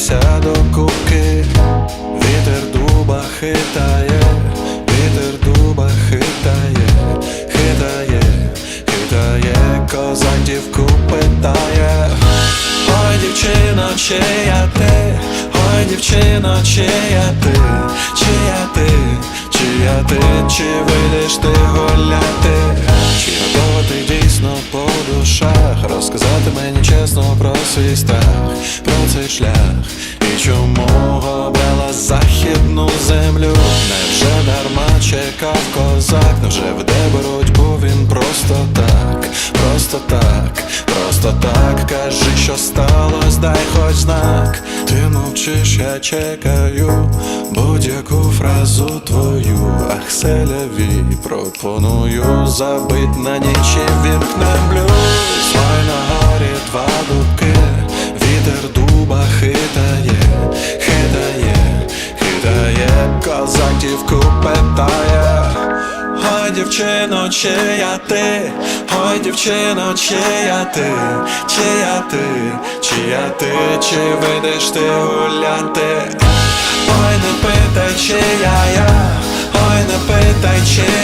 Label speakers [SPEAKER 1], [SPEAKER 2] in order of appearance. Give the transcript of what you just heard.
[SPEAKER 1] збилися докупки, вітер дуба хитає, вітер дуба хитає, хитає, хитає, козандівку питає, ой дівчина, чия ти, ой дівчина, чия ти, чия ти, чия ти, чи вийдеш ти гуляти, чи готова ти дійсно по душах, розказати мені чесно про свій страх цей шлях. І чому обрала західну землю? Невже дарма чекав козак? Невже веде боротьбу він просто так, просто так, просто так. Кажи, що сталося, дай хоч знак. Ти мовчиш, я чекаю будь-яку фразу твою. Ах, селяві, пропоную забить на ніч і вімкнем блюз хитає, козак дівку питає Ой, дівчино, чия ти, ой, дівчино, чия ти, чия ти, чия ти, чи вийдеш ти гуляти? Ой, не питай, чи я, ой, не питай, чия